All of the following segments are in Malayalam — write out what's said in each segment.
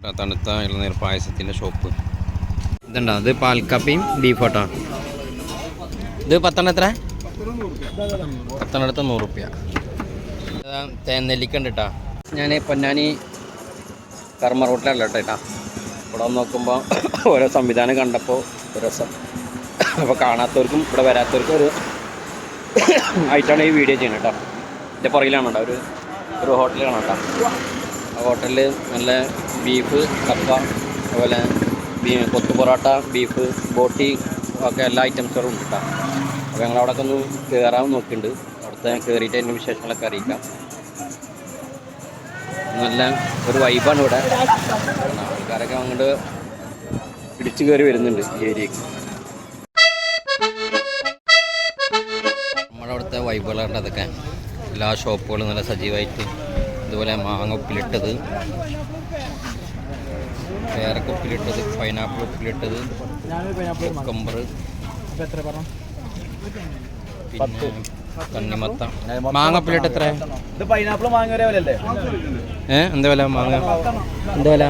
തണുത്ത ഇളനീർ പായസത്തിന്റെ ഷോപ്പ് ഇതുണ്ടോ? അത് പാൽക്കപ്പയും ബീഫ് കേട്ടോ ഇത് പത്തെണ്ണം എത്ര? പത്തെണ്ണടുത്ത് നൂറ് റുപ്യ. തേനെല്ലിക്ക ഉണ്ട് കേട്ടോ ഞാൻ പൊന്നാനി കർമ്മ റോട്ടിലല്ല കേട്ടോ ഇവിടെ നോക്കുമ്പോൾ ഓരോ സംവിധാനം കണ്ടപ്പോൾ രസം. അപ്പോൾ കാണാത്തവർക്കും ഇവിടെ വരാത്തവർക്കും ഒരു ആയിട്ടാണ് ഈ വീഡിയോ ചെയ്യുന്നത് കേട്ടോ എന്റെ പുറകിലാണ് കേട്ടോ ഒരു ഒരു ഹോട്ടലാണ് കേട്ടോ ആ ഹോട്ടലിൽ നല്ല ബീഫ് കപ്പ അതുപോലെ കൊത്തു പൊറോട്ട ബീഫ് ബോട്ടി ഒക്കെ എല്ലാ ഐറ്റംസുകളും ഉണ്ട് കേട്ടോ. അപ്പോൾ അവിടെ ഒന്ന് കയറാൻ നോക്കിയിട്ടുണ്ട്. അവിടുത്തെ കയറിയിട്ട് അതിന്റെ വിശേഷങ്ങളൊക്കെ അറിയിക്കാം. നല്ല ഒരു വൈബാണ് ഇവിടെ. ആൾക്കാരൊക്കെ അങ്ങോട്ട് പിടിച്ചു കയറി വരുന്നുണ്ട് ഈ ഏരിയക്ക്. നമ്മുടെ അവിടുത്തെ അതൊക്കെ. എല്ലാ ഷോപ്പുകളും നല്ല സജീവമായിട്ട് ഇതുപോലെ മാങ്ങ ഉപ്പിലിട്ടത്. പേരക്ക ഉപ്പിലിട്ടത്. പൈനാപ്പിൾ ഉപ്പിലിട്ടത്. കുക്കമ്പർ പിന്നെ കണ്ണിമത്ത. മാങ്ങ ഉപ്പിലിട്ട് എത്ര? ഏ? എന്താ വില മാങ്ങ? എന്താ വില?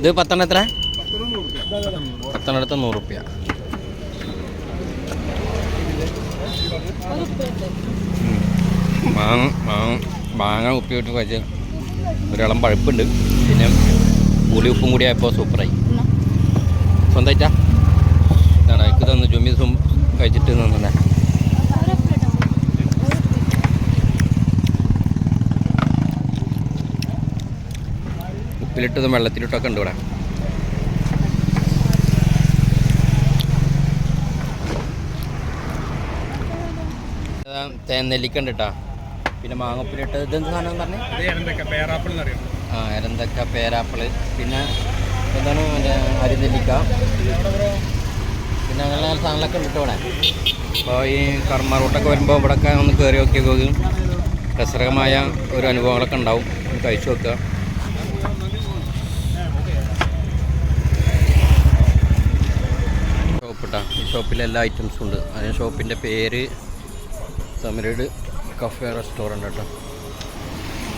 ഇത് പത്തെണ്ണം എത്ര? പത്തെണ്ണം എടുത്ത നൂറ് റുപ്യ. മാങ്ങ മാങ്ങ. മാങ്ങ ഉപ്പിട്ട് കഴിച്ച് ഒരിളം പഴുപ്പുണ്ട്. പിന്നെ പുളി ഉപ്പും കൂടി ആയപ്പോൾ സൂപ്പറായി. സ്വന്തമായിട്ടാ? എന്താണ് എനിക്ക് തന്നു ജുമീസും കഴിച്ചിട്ട് തന്നെ ഉപ്പിലിട്ടതും വെള്ളത്തിലിട്ടൊക്കെ ഉണ്ട് ഇവിടെ. തേൻ നെല്ലിക്കണ്ടിട്ടാ പിന്നെ മാങ്ങപ്പുലിട്ട് ഇതെന്ത് സാധനം പറഞ്ഞേ? ആ എരന്തക്ക പേരാപ്പിൾ. പിന്നെ എന്താണ് മറ്റേ അരിനെല്ലിക്ക? പിന്നെ അങ്ങനെ സാധനങ്ങളൊക്കെ ഉണ്ട് ഇവിടെ. അപ്പോൾ ഈ കർമ്മ റൂട്ടൊക്കെ വരുമ്പോൾ ഇവിടെയൊക്കെ ഒന്ന് കയറി നോക്കി നോക്കി. രസകരമായ ഒരു അനുഭവങ്ങളൊക്കെ ഉണ്ടാവും. ഒന്ന് കഴിച്ചു നോക്കുക. ഷോപ്പിട്ടാ ഈ ഷോപ്പിൽ എല്ലാ ഐറ്റംസും ഉണ്ട്. അതിന് ഷോപ്പിന്റെ പേര് തമിഴ് കഫേ റെസ്റ്റോറന്റ് കേട്ടോ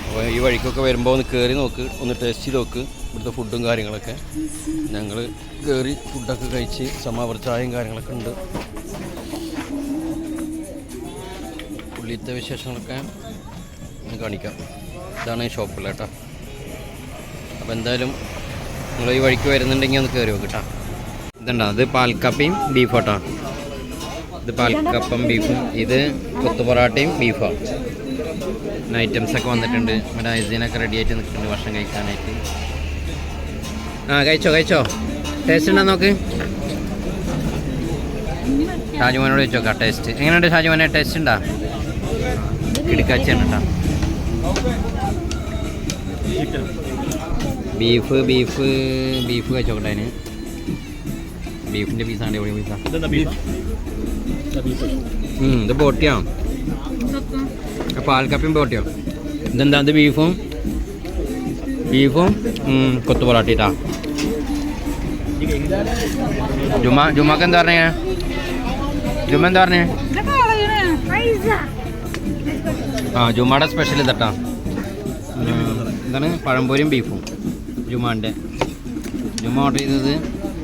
അപ്പോൾ ഈ വഴിക്കൊക്കെ വരുമ്പോൾ ഒന്ന് കയറി നോക്ക് ഒന്ന് ടേസ്റ്റ് ചെയ്ത് നോക്ക് ഇവിടുത്തെ ഫുഡും കാര്യങ്ങളൊക്കെ. ഞങ്ങൾ കയറി ഫുഡൊക്കെ കഴിച്ച് സമാവർ ചായയും കാര്യങ്ങളൊക്കെ ഉണ്ട്. പുള്ളിയത്തെ വിശേഷങ്ങളൊക്കെ ഒന്ന് കാണിക്കാം. ഇതാണ് ഈ ഷോപ്പിൽ കേട്ടോ. അപ്പോൾ എന്തായാലും നിങ്ങൾ ഈ വഴിക്ക് വരുന്നുണ്ടെങ്കിൽ ഒന്ന് കയറി നോക്ക് കേട്ടോ. ഇതുണ്ടോ? അത് പാൽക്കപ്പയും ബീഫോട്ടാണ് ഇത് പാൽക്കപ്പം ബീഫും ഇത് കൊത്തു കൊത്തുപൊറാട്ടയും ബീഫാണ് ഐറ്റംസ് ഒക്കെ വന്നിട്ടുണ്ട്. നമ്മുടെ ഐസീനൊക്കെ റെഡി ആയിട്ട് നിൽക്കുന്നുണ്ട് ഭക്ഷണം കഴിക്കാനായിട്ട്. ആ കഴിച്ചോ കഴിച്ചോ? ടേസ്റ്റ് ഉണ്ടോ നോക്ക്? ഷാജുമോനോട് ചോദിച്ചോക്കാം ടേസ്റ്റ് എങ്ങനെയുണ്ട് ഷാജുമോനെ? ടേസ്റ്റ് ഉണ്ടാ? കിടക്കാച്ചുണ്ട് ബീഫ് ബീഫ് ബീഫ് കഴിച്ചോക്കട്ടെ അതിന്. ബീഫിന്റെ പീസാണ് എവിടെ പീസാ ഇത് ബോട്ടിയാ. പാൽക്കപ്പയും ബോട്ടിയോ. ഇതെന്താ ഇത് ബീഫും? ബീഫും കൊത്തു പൊറാട്ടിട്ടാ. ജുമ ജുമക്ക് എന്താ പറഞ്ഞേ? ജുമ എന്താ പറഞ്ഞേ? ആ ജുമാടെ സ്പെഷ്യൽ ഇതട്ടാ. എന്താണ്? പഴംപൊരിയും ബീഫും. ജുമാന്റെ ജുമ ഓർഡർ ചെയ്തത്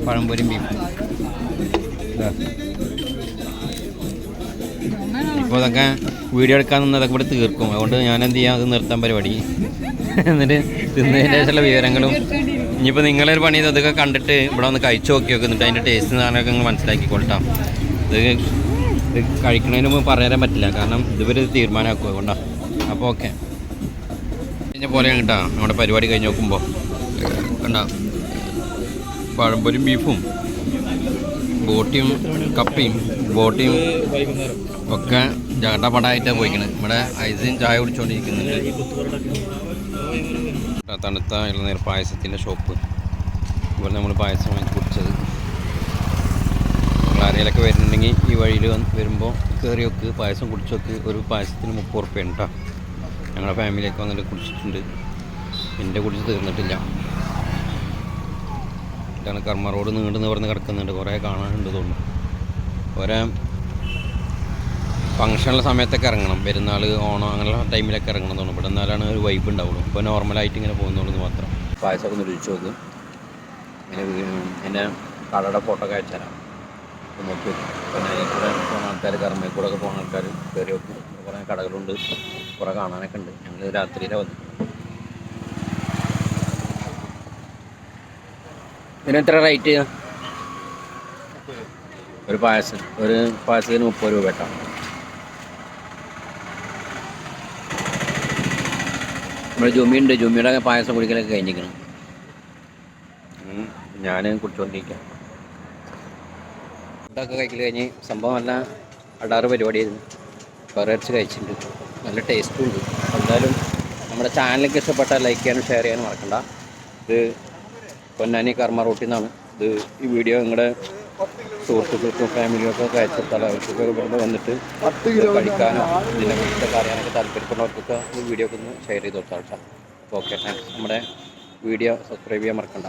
പഴംപൊരിയും ബീഫും. ഇപ്പോൾ അതൊക്കെ വീഡിയോ എടുക്കാൻ നിന്ന് അതൊക്കെ ഇവിടെ തീർക്കും. അതുകൊണ്ട് ഞാൻ എന്ത് ചെയ്യാം? അത് നിർത്താൻ പരിപാടി. എന്നിട്ട് തിന്നതിന് ശേഷമുള്ള വിവരങ്ങളും ഇനിയിപ്പോൾ നിങ്ങളൊരു പണി അതൊക്കെ കണ്ടിട്ട് ഇവിടെ ഒന്ന് കഴിച്ചു നോക്കി നോക്കി. എന്നിട്ട് അതിന്റെ ടേസ്റ്റ് സാധനമൊക്കെ നിങ്ങൾ മനസ്സിലാക്കിക്കൊള്ളട്ടാം ഇത് ഇത് കഴിക്കണതിന് മുമ്പ് പറയാൻ പറ്റില്ല. കാരണം ഇതുവരെ തീരുമാനമാക്കുക തീരുമാനമാക്കും. അതുകൊണ്ടാണ് അപ്പോൾ ഓക്കെ. കഴിഞ്ഞ പോലെയാണ് കേട്ടോ. നമ്മുടെ പരിപാടി കഴിഞ്ഞ് നോക്കുമ്പോൾ കണ്ട? പഴംപൊരും ബീഫും ബോട്ടിയും കപ്പയും ബോട്ടിയും ഒക്കെ ജാട്ടപ്പടായിട്ടാണ് പോയിക്കണത് ഇവിടെ ഐസും ചായ കുടിച്ചുകൊണ്ടിരിക്കുന്നുണ്ട് തണുത്ത ഇളനീർ പായസത്തിന്റെ ഷോപ്പ്. ഇവിടെ നമ്മൾ പായസം വാങ്ങി കുടിച്ചത്. ആരെങ്കിലൊക്കെ വരുന്നുണ്ടെങ്കിൽ ഈ വഴിയിൽ വരുമ്പോൾ കയറി വെക്ക് പായസം കുടിച്ചൊക്കെ ഒരു പായസത്തിന് മുപ്പത് ഉറുപ്പ്യ കേട്ടോ ഞങ്ങളുടെ ഫാമിലിയൊക്കെ വന്നിട്ട് കുടിച്ചിട്ടുണ്ട്. എന്റെ കുടിച്ച് തീർന്നിട്ടില്ല. ഇതാണ്. കർമ്മ റോഡ് നീണ്ടു നിവർന്ന് കിടക്കുന്നുണ്ട്. കുറേ കാണാനുണ്ട് തോന്നുന്നു. ഒരേ ഫങ്ഷനുള്ള സമയത്തൊക്കെ ഇറങ്ങണം. പെരുന്നാൾ ഓണം അങ്ങനെയുള്ള ടൈമിലൊക്കെ ഇറങ്ങണം തോന്നുന്നു. ഇവിടെ എന്നാലാണ് ഒരു വൈബ് ഉണ്ടാവുള്ളൂ. ഇപ്പോൾ നോർമലായിട്ട് ഇങ്ങനെ പോകുന്നുള്ളൂ മാത്രം. പായസമൊക്കെ ഒന്ന് രുചിച്ച് നോക്കും. പിന്നെ എന്റെ കടയുടെ ഫോട്ടോ ഒക്കെ അയച്ചു തരാം. അപ്പോൾ നോക്കി. പൊന്നാനി കൂടെ പോകുന്ന ആൾക്കാർ കർമ്മയിൽ കൂടെ ഒക്കെ പോകുന്ന ആൾക്കാർ കയറി നോക്കും. കുറേ കടകളുണ്ട്. കുറേ കാണാനൊക്കെ ഉണ്ട്. ഞങ്ങൾ രാത്രിയിലാണ് വന്നത്. ഇതിന് എത്ര റേറ്റ് ഒരു പായസം ഒരു പായസത്തിന് മുപ്പത് രൂപ കേട്ടോ. നമ്മുടെ ജുമിയുണ്ട് ജുമിയുടെ പായസം കുടിക്കലൊക്കെ കഴിഞ്ഞിരിക്കണം ഞാൻ കുടിച്ചുകൊണ്ടിരിക്കാം ഫുഡൊക്കെ കഴിക്കൽ കഴിഞ്ഞ് സംഭവം നല്ല അടാറ് പരിപാടിയായിരുന്നു. കുറേ അടിച്ച് കഴിച്ചിട്ടുണ്ട്. നല്ല ടേസ്റ്റും ഉണ്ട്. എന്തായാലും നമ്മുടെ ചാനലൊക്കെ ഇഷ്ടപ്പെട്ടാൽ ലൈക്ക് ചെയ്യാനും ഷെയർ ചെയ്യാനും മറക്കണ്ട. ഇത് പൊന്നാനി കർമ്മ റൂട്ടിൽ നിന്നാണ് ഇത് ഈ വീഡിയോ നിങ്ങളുടെ സുഹൃത്തുക്കൾക്കും ഒക്കെ അയച്ചെടുത്താൽ അവർക്കൊക്കെ ഇവിടെ വന്നിട്ട് കഴിക്കാനോ ഇതിനെ കുറിച്ചൊക്കെ അറിയാനൊക്കെ താല്പര്യപ്പെടുന്നവർക്കൊക്കെ ഈ വീഡിയോ ഒക്കെ ഒന്ന് ഷെയർ ചെയ്ത് കൊടുത്താൽ ഓക്കെ താങ്ക്സ് നമ്മുടെ വീഡിയോ സബ്സ്ക്രൈബ് ചെയ്യാൻ മറക്കണ്ട.